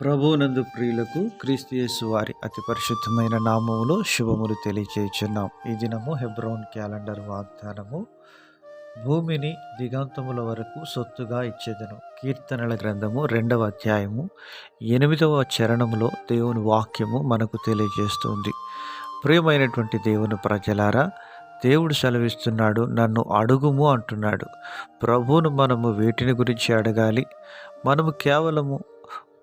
ప్రభునందు ప్రియులకు క్రీస్తు వారి అతి పరిశుద్ధమైన నామములో శుభములు తెలియచేయుచున్నాం. ఈ దినము హెబ్రోన్ క్యాలెండర్ వాగ్దానము భూమిని దిగంతముల వరకు సొత్తుగా ఇచ్చేదను. కీర్తనల గ్రంథము రెండవ అధ్యాయము ఎనిమిదవ చరణములో దేవుని వాక్యము మనకు తెలియజేస్తుంది. ప్రియమైనటువంటి దేవుని ప్రజలారా దేవుడు సెలవిస్తున్నాడు నన్ను అడుగుము అంటున్నాడు. ప్రభువును మనము వేటిని గురించి అడగాలి? మనము కేవలము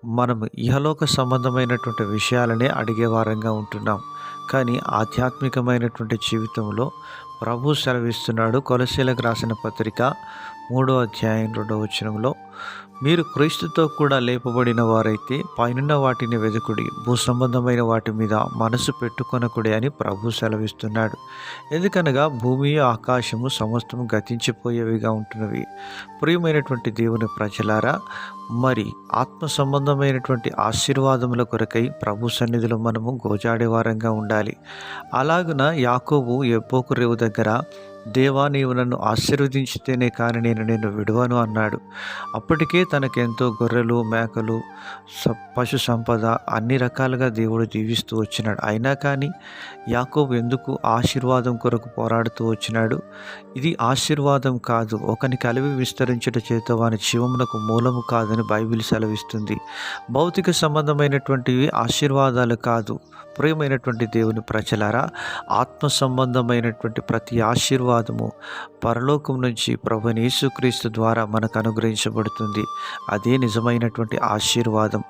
మనం ఇహలోక సంబంధమైనటువంటి విషయాలనే అడిగే వారంగా ఉంటున్నాం. కానీ ఆధ్యాత్మికమైనటువంటి జీవితంలో ప్రభు సెలవిస్తున్నాడు. కొలసీలకు రాసిన పత్రిక మూడో అధ్యాయం రెండో వచనంలో మీరు క్రీస్తుతో కూడా లేపబడిన వారైతే పైనున్న వాటిని వెదుకుడి భూ సంబంధమైన వాటి మీద మనసు పెట్టుకొనకుడి అని ప్రభు సెలవిస్తున్నాడు. ఎందుకనగా భూమి ఆకాశము సమస్తము గతించిపోయేవిగా ఉంటున్నవి. ప్రియమైనటువంటి దేవుని ప్రజలారా మరి ఆత్మ సంబంధమైనటువంటి ఆశీర్వాదముల కొరకై ప్రభు సన్నిధిలో మనము గోజాడే వారంగా ఉండాలి. అలాగున యాకోబు ఎబ్బోకు రేవు దగ్గర దేవా నీవు నన్ను ఆశీర్వదించితేనే కానీ నేను నేను విడవను అన్నాడు. అప్పటికే తనకెంతో గొర్రెలు మేకలు పశు సంపద అన్ని రకాలుగా దేవుడు దీవిస్తూ వచ్చినాడు. అయినా కానీ యాకోబు ఎందుకు ఆశీర్వాదం కొరకు పోరాడుతూ వచ్చినాడు? ఇది ఆశీర్వాదం కాదు. ఒకని కలివి విస్తరించుట చేత వాని జీవమునకు మూలము కాదని బైబిల్ సెలవిస్తుంది. భౌతిక సంబంధమైనటువంటివి ఆశీర్వాదాలు కాదు. ప్రియమైనటువంటి దేవుని ప్రజలారా ఆత్మ సంబంధమైనటువంటి ప్రతి ఆశీర్వాదము పరలోకం నుంచి ప్రభు యేసుక్రీస్తు ద్వారా మనకు అనుగ్రహించబడుతుంది. అదే నిజమైనటువంటి ఆశీర్వాదం.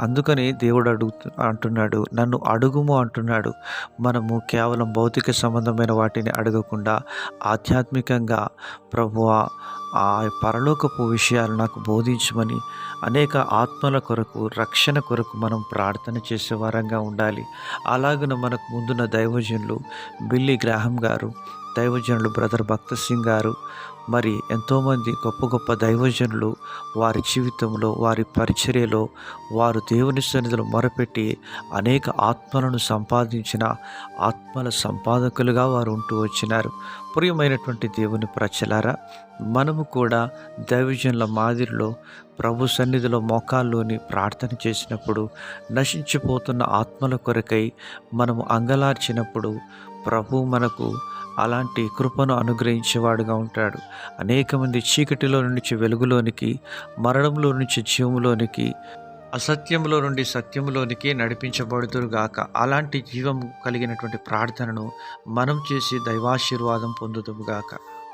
అందుకని దేవుడు అడుగు అంటున్నాడు నన్ను అడుగుము అంటున్నాడు. మనము కేవలం భౌతిక సంబంధమైన వాటిని అడగకుండా ఆధ్యాత్మికంగా ప్రభు ఆ పరలోకపు విషయాలు నాకు బోధించమని అనేక ఆత్మల కొరకు రక్షణ కొరకు మనం ప్రార్థన చేసే వారంగా ఉండాలి. అలాగున మనకు ముందున్న దైవజనులు బిల్లి గ్రాహం గారు దైవజనులు బ్రదర్ భక్త సింగ్ గారు మరి ఎంతోమంది గొప్ప గొప్ప దైవజనులు వారి జీవితంలో వారి పరిచర్యలో వారు దేవుని సన్నిధిలో మొరపెట్టి అనేక ఆత్మలను సంపాదించిన ఆత్మల సంపాదకులుగా వారు ఉంటూ వచ్చినారు. ప్రియమైనటువంటి దేవుని ప్రచలారా మనము కూడా దైవజనుల మాదిరిలో ప్రభు సన్నిధిలో మోకాల్లోని ప్రార్థన చేసినప్పుడు నశించిపోతున్న ఆత్మల కొరకై మనము అంగలార్చినప్పుడు ప్రభు మనకు అలాంటి కృపను అనుగ్రహించేవాడుగా ఉంటాడు. అనేక మంది చీకటిలో నుంచి వెలుగులోనికి మరణంలో నుంచి జీవంలోనికి అసత్యంలో నుండి సత్యంలోనికి నడిపించబడుతురుగాక అలాంటి జీవం కలిగినటువంటి ప్రార్థనను మనం చేసి దైవాశీర్వాదం పొందుదుముగాక.